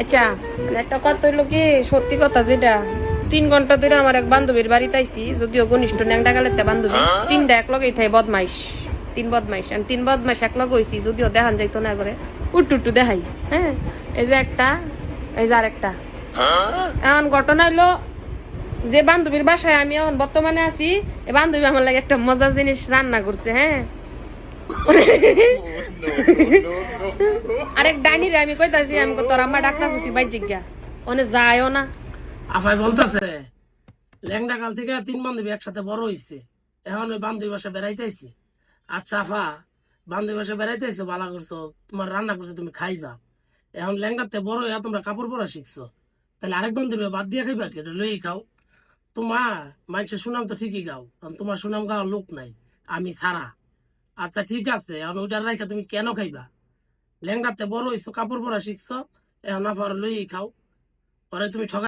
আচ্ছা মানে একটা কথা হইল কি, সত্যি কথা যেটা, তিন ঘণ্টা ধরে আমার এক বান্ধবীর বাড়িতে আইছি, যদিও ঘনিষ্ঠ ন্যাংটা গালেতে বান্ধবী, তিনটা এক লগেই থাকে বদমাইশ, তিন বদমাইশ আর তিন বদমাইশ এক লগ হইছি, যদিও দেখান যাইতো না করে উট্টু উট্টু দেখাই হ্যাঁ? এই যে একটা, এই যে আরেকটা। এখন ঘটনা হইল, যে বান্ধবীর বাসায় আমি এখন বর্তমানে আছি এই বান্ধবী আমার লাগে একটা মজার জিনিস রান্না করছে হ্যাঁ? ডাইনিরে আমি কইতাছি আমি ডাক্তার জিজ্ঞা। ওনে যায়ও না। আফাই বলতেছে, ল্যাংডা কাল থেকে তিন বান্ধবী একসাথে বড় এখন ওই বান্ধবী বাসা আচ্ছা আফা, বান্ধবী বাসা ভালো করছ, তোমার রান্না করছ, তুমি খাইবা। এখন ল্যাংডাতে বড় হইয়া তোমরা কাপড় পরা শিখছো। তাহলে আরেক বান্ধবী বাদ দিয়ে খাইবা কে? লই খাও। তোমার মানুষের সুনাম তো ঠিকই গাও তোমার সুনাম গাওয়ার লোক নাই, আমি ছাড়া। আচ্ছা ঠিক আছে। আমি ওইটার রাইখা তুমি কেন খাইবা? ল্যাংডাতে বড় হইছো, কাপড় পরা শিখছো, এখন আবার লই খাও। পরে তুমি ঠকা